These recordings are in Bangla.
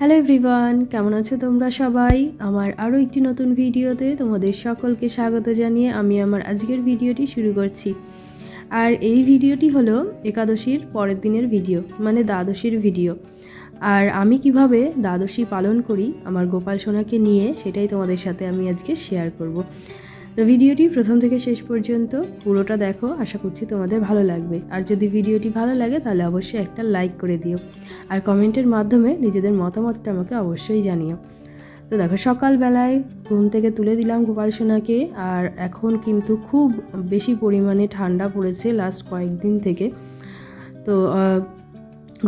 হ্যালো এভরিওয়ান কেমন আছো তোমরা সবাই? আমার আরও একটি নতুন ভিডিওতে তোমাদের সকলকে স্বাগত জানিয়ে আমি আমার আজকের ভিডিওটি শুরু করছি। আর এই ভিডিওটি হলো একাদশীর পরের দিনের ভিডিও মানে দ্বাদশীর ভিডিও। আর আমি কীভাবে দ্বাদশী পালন করি, আমার গোপাল সোনাকে নিয়ে সেটাই তোমাদের সাথে আমি আজকে শেয়ার করব। তো ভিডিওটি প্রথম থেকে শেষ পর্যন্ত পুরোটা দেখো, আশা করছি তোমাদের ভালো লাগবে। আর যদি ভিডিওটি ভালো লাগে, তাহলে অবশ্যই একটা লাইক করে দিও। আর কমেন্টের মাধ্যমে নিজেদের মতামতটা আমাকে অবশ্যই জানিও। তো দেখো, সকালবেলায় ঘুম থেকে তুলে দিলাম গোপাল সোনাকে, আর এখন কিন্তু খুব বেশি পরিমাণে ঠান্ডা পড়েছে লাস্ট কয়েকদিন থেকে। তো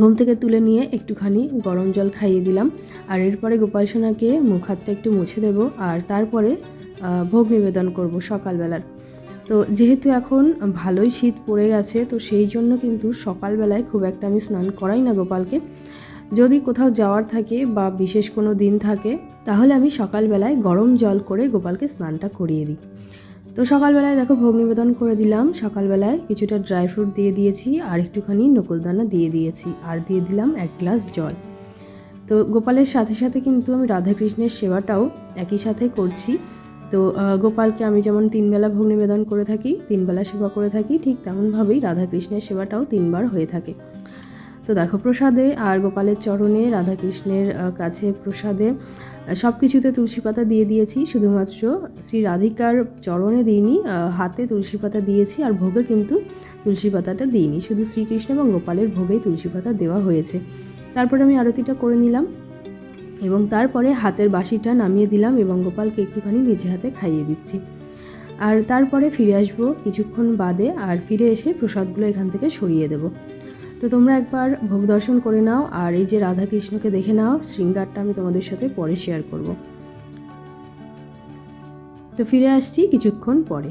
ঘুম থেকে তুলে নিয়ে একটুখানি গরম জল খাইয়ে দিলাম। আর এরপরে গোপাল সোনাকে মুখ হাতটা একটু মুছে দেবো, আর তারপরে ভোগ নিবেদন করব সকালবেলার। তো যেহেতু এখন ভালোই শীত পড়ে গেছে, তো সেই জন্য কিন্তু সকালবেলায় খুব একটা আমি স্নান করাই না গোপালকে। যদি কোথাও যাওয়ার থাকে বা বিশেষ কোনো দিন থাকে, তাহলে আমি সকালবেলায় গরম জল করে গোপালকে স্নানটা করিয়ে দিই। তো সকালবেলায় দেখো ভোগ নিবেদন করে দিলাম, সকালবেলায় কিছুটা ড্রাই ফ্রুট দিয়ে দিয়েছি আর একটুখানি নকুলদানা দিয়ে দিয়েছি আর দিয়ে দিলাম এক গ্লাস জল। তো গোপালের সাথে সাথে কিন্তু আমি রাধাকৃষ্ণের সেবাটাও একই সাথে করছি। তো গোপালকে আমি যেমন তিনবেলা ভোগ নিবেদন করে থাকি, তিনবেলা সেবা করে থাকি, ঠিক তেমনভাবেই রাধাকৃষ্ণের সেবাটাও তিনবার হয়ে থাকে। তো দেখো প্রসাদে আর গোপালের চরণে রাধাকৃষ্ণের কাছে প্রসাদে সব কিছুতে তুলসী পাতা দিয়ে দিয়েছি। শুধুমাত্র শ্রী রাধিকার চরণে দিইনি হাতে তুলসী পাতা দিয়েছি আর ভোগে কিন্তু তুলসী পাতাটা দিইনি। শুধু শ্রীকৃষ্ণ এবং গোপালের ভোগেই তুলসী পাতা দেওয়া হয়েছে। তারপরে আমি আরতিটা করে নিলাম। এবং তারপরে হাতের বাসিটা নামিয়ে দিলাম এবং গোপালকে একটুখানি নিজে হাতে খাইয়ে দিচ্ছি। আর তারপরে ফিরে আসব কিছুক্ষণ বাদে আর ফিরে এসে প্রসাদগুলো এখান থেকে সরিয়ে দেব। তো তোমরা একবার ভোগ দর্শন করে নাও আর এই যে রাধাকৃষ্ণকে দেখে নাও, শৃঙ্গারটা আমি তোমাদের সাথে পরে শেয়ার করব। তো ফিরে আসছি কিছুক্ষণ পরে।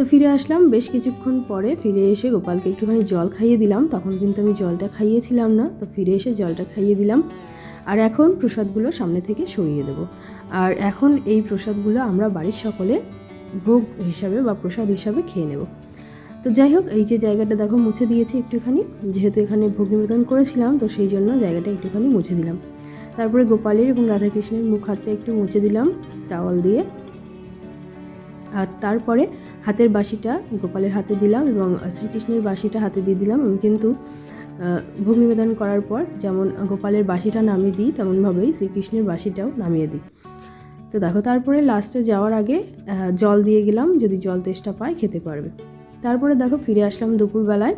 তো ফিরে আসলাম। বেশ কিছুক্ষণ পরে ফিরে এসে গোপালকে একটুখানি জল খাইয়ে দিলাম। তখন কিন্তু আমি জলটা খাইয়েছিলাম না। তো ফিরে এসে জলটা খাইয়ে দিলাম। আর এখন প্রসাদগুলো সামনে থেকে সরিয়ে দেব। আর এখন এই প্রসাদগুলো আমরা বাড়ির সকলে ভোগ হিসাবে বা প্রসাদ হিসাবে খেয়ে নেব। তো যাই হোক, এই যে জায়গাটা দেখো মুছে দিয়েছি একটুখানি। যেহেতু এখানে ভোগ নিবেদন করেছিলাম, তো সেই জন্য জায়গাটা একটুখানি মুছে দিলাম। তারপরে গোপালের এবং রাধাকৃষ্ণের মুখ হাতটা একটু মুছে দিলাম, টাওয়াল দিয়ে। আর তারপরে হাতের বাঁশিটা গোপালের হাতে দিলাম এবং শ্রীকৃষ্ণের বাঁশিটা হাতে দিয়ে দিলাম। আমি কিন্তু ভোগ নিবেদন করার পর যেমন গোপালের বাঁশিটা নামিয়ে দিই, তেমনভাবেই শ্রীকৃষ্ণের বাসিটাও নামিয়ে দিই। তো দেখো, তারপরে লাস্টে যাওয়ার আগে জল দিয়ে গেলাম, যদি জল তেষ্টা পায় খেতে পারবে। তারপরে দেখো, ফিরে আসলাম দুপুরবেলায়।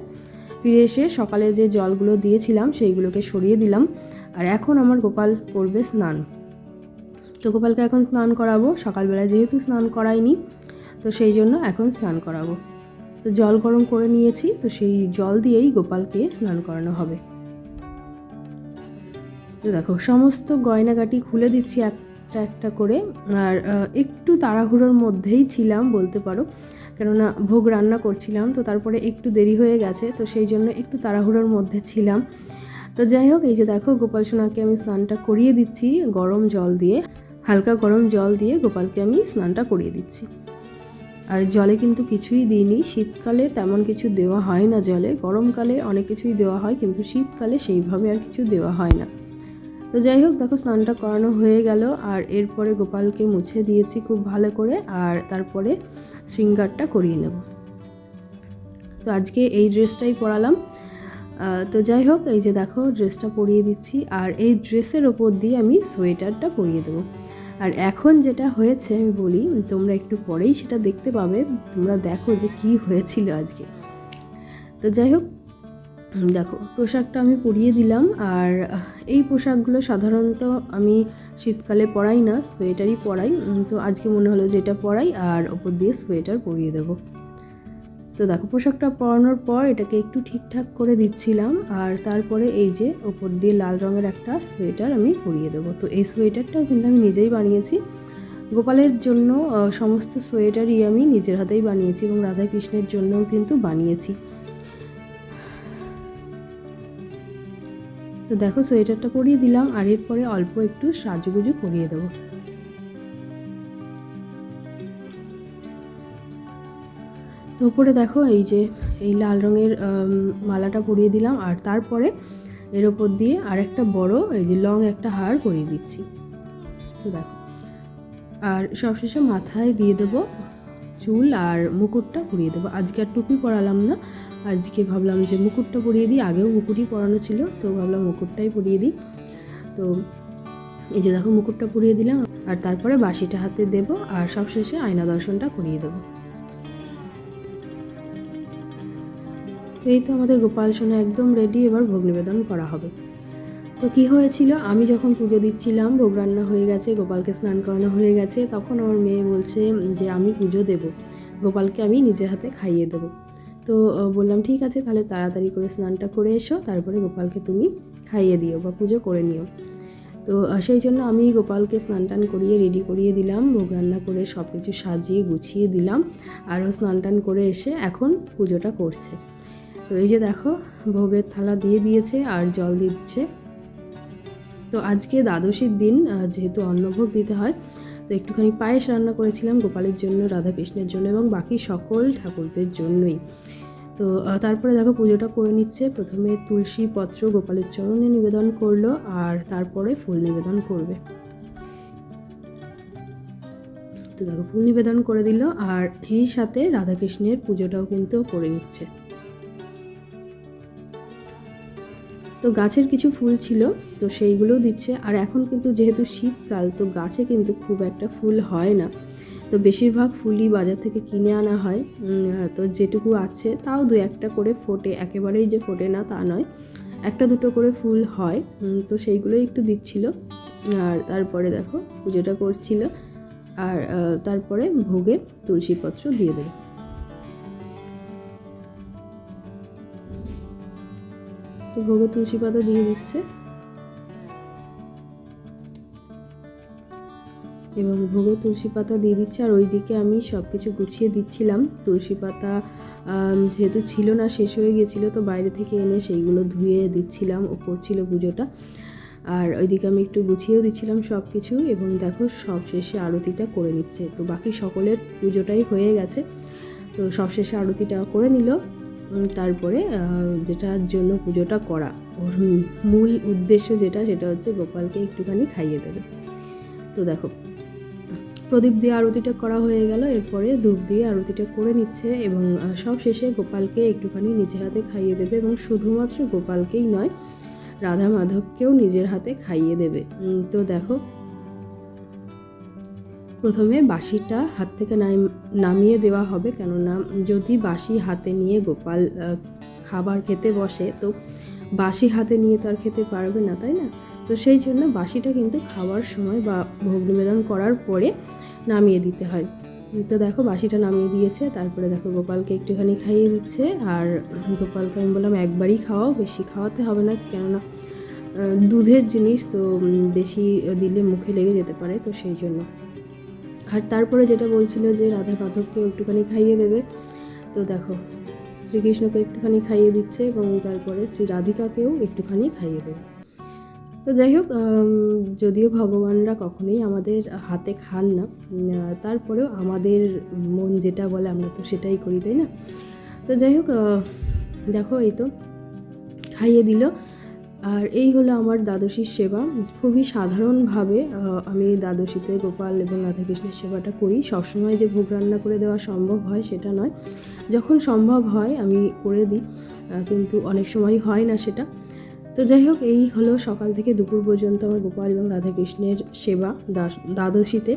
ফিরে এসে সকালে যে জলগুলো দিয়েছিলাম, সেইগুলোকে সরিয়ে দিলাম। আর এখন আমার গোপাল করবে স্নান। তো গোপালকে এখন স্নান করাবো। সকালবেলায় যেহেতু স্নান করাইনি তো সেই জন্য এখন স্নান করাবো। তো জল গরম করে নিয়েছি, তো সেই জল দিয়েই গোপালকে স্নান করানো হবে। তো দেখো, সমস্ত গয়নাগাটি খুলে দিচ্ছি একটা একটা করে। আর একটু তাড়াহুড়োর মধ্যেই ছিলাম বলতে পারো। কেননা ভোগ রান্না করছিলাম, তো তারপরে একটু দেরি হয়ে গেছে, তো সেই জন্য একটু তাড়াহুড়োর মধ্যে ছিলাম। তো যাই হোক, এই যে দেখো, গোপাল সোনাকে আমি স্নানটা করিয়ে দিচ্ছি গরম জল দিয়ে। হালকা গরম জল দিয়ে গোপালকে আমি স্নানটা করিয়ে দিচ্ছি। আর জলে কিন্তু কিছুই দিইনি। শীতকালে তেমন কিছু দেওয়া হয় না জলে। গরমকালে অনেক কিছুই দেওয়া হয়, কিন্তু শীতকালে সেইভাবে আর কিছু দেওয়া হয় না। তো যাই হোক, দেখো স্নানটা করানো হয়ে গেল। আর এরপরে গোপালকে মুছে দিয়েছি খুব ভালো করে। আর তারপরে শৃঙ্গারটা করিয়ে নেব। তো আজকে এই ড্রেসটাই পরালাম। তো যাই হোক, এই যে দেখো, ড্রেসটা পরিয়ে দিচ্ছি। আর এই ড্রেসের ওপর দিয়ে আমি সোয়েটারটা পরিয়ে দেবো। আর এখন যেটা হয়েছে, আমি বলি, তোমরা একটু পরেই সেটা দেখতে পাবে। তোমরা দেখো যে কি হয়েছিল আজকে। তো যাই হোক, দেখো, পোশাকটা আমি পরিয়ে দিলাম। আর এই পোশাকগুলো সাধারণত আমি শীতকালে পরাই না, সোয়েটারই পরাই। তো আজকে মনে হলো যেটা পরাই, আর ওপর দিয়ে সোয়েটার পরিয়ে দেবো। তো দেখো, পোশাকটা পরানোর পর এটাকে একটু ঠিকঠাক করে দিচ্ছিলাম, আর তারপরে এই যে ওপর দিয়ে লাল রঙের একটা সোয়েটার আমি পরিয়ে দেবো। তো এই সোয়েটারটাও কিন্তু আমি নিজেই বানিয়েছি। গোপালের জন্য সমস্ত সোয়েটারই আমি নিজের হাতেই বানিয়েছি এবং রাধাকৃষ্ণের জন্যও কিন্তু বানিয়েছি। তো দেখো, সোয়েটারটা পরিয়ে দিলাম, আর এরপরে অল্প একটু সাজুগুজু করিয়ে দেবো। তো উপরে দেখো এই যে এই লাল রঙের মালাটা পরিয়ে দিলাম আর তারপরে এর ওপর দিয়ে আরেকটা বড় এই যে লং একটা হার পরিয়ে দিচ্ছি। তো দেখো। আর সবশেষে মাথায় দিয়ে দেবো চুল আর মুকুটটা পরিয়ে দেবো। আজকে আর টুপি পরালাম না। আজকে ভাবলাম যে মুকুটটা পরিয়ে দিই। আগেও মুকুটই পরানো ছিল, তো ভাবলাম মুকুটটাই পরিয়ে দিই। তো এই যে দেখো মুকুটটা পরিয়ে দিলাম। আর তারপরে বাসিটা হাতে দেব আর সবশেষে আয়না দর্শনটা করিয়ে দেবো। এই তো আমাদের গোপাল সোনা একদম রেডি এবার ভোগ নিবেদন করা হবে। তো কি হয়েছিল? আমি যখন পুজো দিচ্ছিলাম, ভোগ রান্না হয়ে গেছে, গোপালকে স্নান করানো হয়ে গেছে, তখন আমার মেয়ে বলছে যে, আমি পুজো দেব। গোপালকে আমি নিজের হাতে খাইয়ে দেবো। তো বললাম, ঠিক আছে, তাহলে তাড়াতাড়ি করে স্নানটা করে এসো, তারপরে গোপালকে তুমি খাইয়ে দিও বা পুজো করে নিও। তো সেই জন্য আমি গোপালকে স্নান টান করিয়ে রেডি করিয়ে দিলাম, ভোগ রান্না করে সব কিছু সাজিয়ে গুছিয়ে দিলাম, আরও স্নান টান করে এসে এখন পুজোটা করছে। তো এই যে দেখো, ভোগের থালা দিয়ে দিয়েছে আর জল দিচ্ছে। তো আজকে দ্বাদশীর দিন যেহেতু অন্নভোগ দিতে হয়, তো একটুখানি পায়েস রান্না করেছিলাম গোপালের জন্য, রাধাকৃষ্ণের জন্য এবং বাকি সকল ঠাকুরদের জন্যই। তো তারপরে দেখো পুজোটা করে নিচ্ছে। প্রথমে তুলসী পত্র গোপালের চরণে নিবেদন করল আর তারপরে ফুল নিবেদন করবে। তো দেখো, ফুল নিবেদন করে দিল আর এই সাথে রাধাকৃষ্ণের পুজোটাও কিন্তু করে নিচ্ছে। তো গাছের কিছু ফুল ছিল, তো সেইগুলোও দিচ্ছে। আর এখন কিন্তু যেহেতু শীতকাল, তো গাছে কিন্তু খুব একটা ফুল হয় না। তো বেশিরভাগ ফুলই বাজার থেকে কিনে আনা হয়। তো যেটুকু আছে তাও দু একটা করে ফোটে, একেবারেই যে ফোটে না তা নয়। একটা দুটো করে ফুল হয় তো সেইগুলোই একটু দিচ্ছিল। আর তারপরে দেখো, পুজোটা করছিল। আর তারপরে ভোগে তুলসীপত্র দিয়ে দেবে। তো ভোগে তুলসী পাতা দিয়ে দিচ্ছে। এবং ভোগে তুলসী পাতা দিয়ে দিচ্ছে আর ওইদিকে আমি সব কিছু গুছিয়ে দিচ্ছিলাম। তুলসী পাতা যেহেতু ছিল না, শেষ হয়ে গেছিল তো বাইরে থেকে এনে সেইগুলো ধুয়ে দিচ্ছিলাম ও করছিল পুজোটা। আর ওইদিকে আমি একটু গুছিয়েও দিচ্ছিলাম সব কিছু এবং দেখো সব শেষে আরতিটা করে নিচ্ছে। তো বাকি সকলের পুজোটাই হয়ে গেছে। তো সব শেষে আরতিটা করে নিল। তারপরে যেটার জন্য পুজোটা করা। ওর মূল উদ্দেশ্য যেটা, সেটা হচ্ছে গোপালকে একটুখানি খাইয়ে দেবে। তো দেখো, প্রদীপ দিয়ে আরতিটা করা হয়ে গেল। এরপরে ধূপ দিয়ে আরতিটা করে নিচ্ছে এবং সব শেষে গোপালকে একটুখানি নিজের হাতে খাইয়ে দেবে এবং শুধুমাত্র গোপালকেই নয়, রাধা মাধবকেও নিজের হাতে খাইয়ে দেবে। তো দেখো প্রথমে বাসিটা হাত থেকে নাম- নামিয়ে দেওয়া হবে। কেননা যদি বাসি হাতে নিয়ে গোপাল খাবার খেতে বসে, তো বাসি হাতে নিয়ে তো আর খেতে পারবে না, তাই না? তো সেই জন্য বাসিটা কিন্তু খাওয়ার সময় বা ভোগ নিবেদন করার পরে নামিয়ে দিতে হয়। তো দেখো বাসিটা নামিয়ে দিয়েছে, তারপরে দেখো গোপালকে একটুখানি খাইয়ে দিচ্ছে। আর গোপালকে আমি বললাম, একবারই খাওয়াও, বেশি খাওয়াতে হবে না। কেননা দুধের জিনিস তো বেশি দিলে মুখে লেগে যেতে পারে, তো সেই জন্য। আর তারপরে যেটা বলছিল যে রাধা মাধবকেও একটুখানি খাইয়ে দেবে, তো দেখো, শ্রীকৃষ্ণকে একটুখানি খাইয়ে দিচ্ছে এবং তারপরে শ্রী রাধিকাকেও একটুখানি খাইয়ে দেবে। তো যাই হোক যদিও ভগবানরা কখনোই আমাদের হাতে খান না তারপরেও আমাদের মন যেটা বলে আমরা তো সেটাই করি, তাই না? তো যাই হোক দেখো এই তো, খাইয়ে দিল। আর এই হলো আমার দ্বাদশীর সেবা। খুবই সাধারণভাবে আমি দ্বাদশীতে গোপাল এবং রাধাকৃষ্ণের সেবাটা করি। সবসময় যে ভোগ রান্না করে দেওয়া সম্ভব হয় সেটা নয়। যখন সম্ভব হয় আমি করে দিই কিন্তু অনেক সময় হয় না সেটা। তো যাই হোক, এই হলো সকাল থেকে দুপুর পর্যন্ত আমার গোপাল এবং রাধাকৃষ্ণের সেবা দ্বাদশীতে।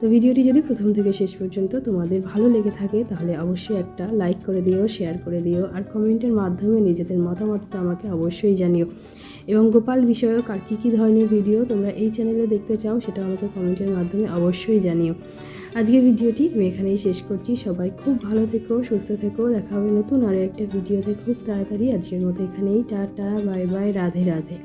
তো ভিডিওটি যদি প্রথম থেকে শেষ পর্যন্ত তোমাদের ভালো লেগে থাকে, তাহলে অবশ্যই একটা লাইক করে দিও শেয়ার করে দিও, আর কমেন্টের মাধ্যমে নিজেদের মতামতটা আমাকে অবশ্যই জানিও। এবং গোপাল বিষয়ক আর কী কী ধরনের ভিডিও তোমরা এই চ্যানেলে দেখতে চাও সেটা আমাকে কমেন্টের মাধ্যমে অবশ্যই জানিও। আজকের ভিডিওটি আমি এখানেই শেষ করছি। সবাই খুব ভালো থেকো, সুস্থ থেকো। দেখা হবে নতুন আরও একটা ভিডিওতে খুব তাড়াতাড়ি। আজকের মতো এখানেই। Tata, bye bye, Radhe Radhe.